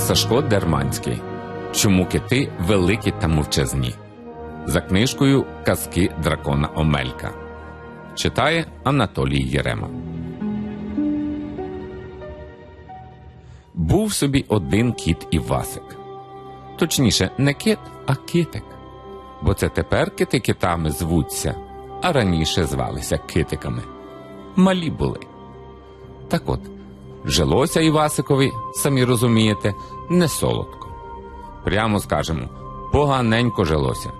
Сашко Дерманський. Чому кити великі та мовчазні? За книжкою Казки дракона Омелька. Читає Анатолій Єрема. Був собі один кіт Івасик. Точніше, не кит, а китик. Бо це тепер кити китами звуться, а раніше звалися китиками. Малі були. Так от, жилося Івасикові, самі розумієте, не солодко. Прямо скажемо, поганенько жилося.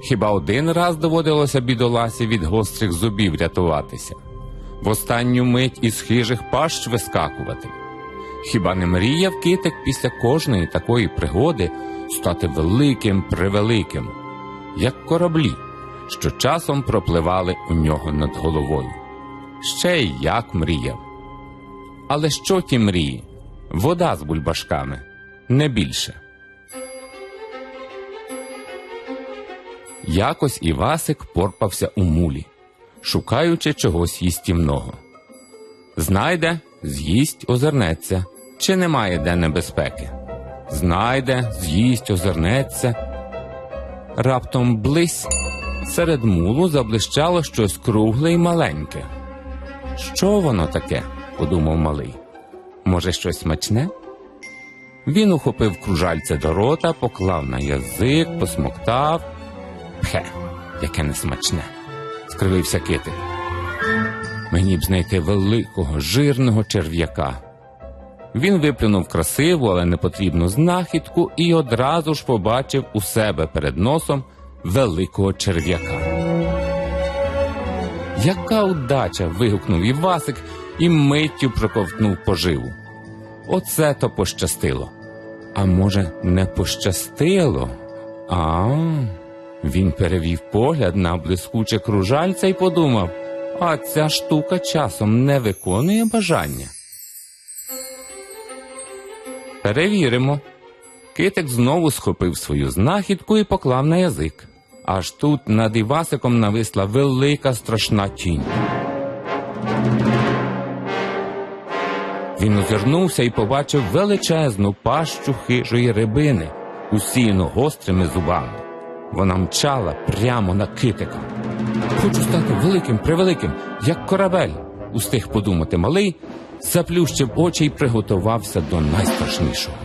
Хіба один раз доводилося бідоласі від гострих зубів рятуватися, в останню мить із хижих пащ вискакувати. Хіба не мріяв китик після кожної такої пригоди стати великим превеликим, як кораблі, що часом пропливали у нього над головою? Ще й як мріяв. Але що ті мрії? Вода з бульбашками, не більше. Якось Івасик порпався у мулі, шукаючи чогось їстівного. Знайде, з'їсть, озирнеться, чи немає де небезпеки. Знайде, з'їсть, озирнеться. Раптом близь серед мулу заблищало щось кругле й маленьке. Що воно таке? Подумав малий. Може, щось смачне? Він ухопив кружальце до рота, поклав на язик, посмоктав. Пхе, яке несмачне, скривився китик. Мені б знайти великого, жирного черв'яка. Він виплюнув красиву, але непотрібну знахідку і одразу ж побачив у себе перед носом великого черв'яка. Яка удача! вигукнув Івасик і миттю проковтнув поживу. Оце то пощастило. А може, не пощастило? А. Він перевів погляд на блискуче кружальце і подумав, а ця штука часом не виконує бажання. Перевіримо. Китик знову схопив свою знахідку і поклав на язик. Аж тут над Івасиком нависла велика страшна тінь. Він озирнувся і побачив величезну пащу хижої рибини, усіяну гострими зубами. Вона мчала прямо на китика. Хочу стати великим, превеликим, як корабель, устиг подумати малий, заплющив очі і приготувався до найстрашнішого.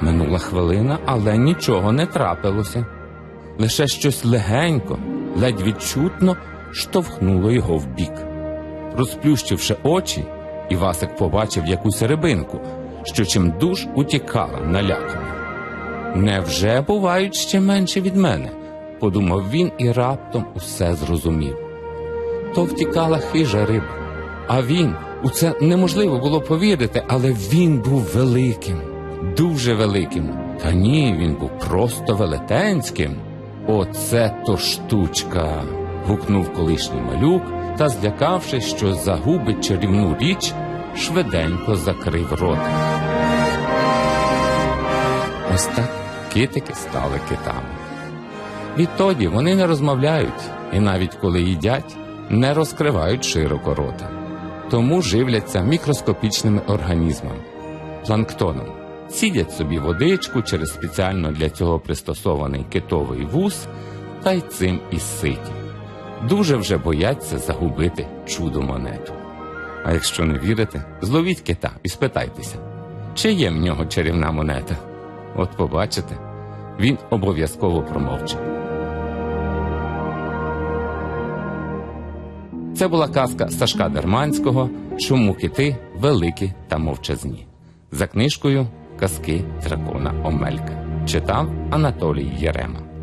Минула хвилина, але нічого не трапилося. Лише щось легенько, ледь відчутно штовхнуло його вбік. Розплющивши очі, Івасик побачив якусь рибинку, що чимдуж утікала налякана. Невже бувають ще менше від мене? подумав він і раптом усе зрозумів. То втікала хижа риба, а він у це неможливо було повірити, але він був великим, дуже великим. Та ні, він був просто велетенським. Оце то штучка. гукнув колишній малюк та, злякавшись, що загубить чарівну річ, швиденько закрив рота. Ось так китики стали китами. Відтоді вони не розмовляють і навіть коли їдять, не розкривають широко рота. Тому живляться мікроскопічними організмами, планктоном, сідять собі водичку через спеціально для цього пристосований китовий вуз та й цим і ситі. Дуже вже бояться загубити чудо монету. А якщо не вірите, зловіть кита і спитайтеся, чи є в нього чарівна монета. От побачите, він обов'язково промовчить. Це була казка Сашка Дерманського Чому кити великі та мовчазні за книжкою Казки дракона Омелька читав Анатолій Єрема.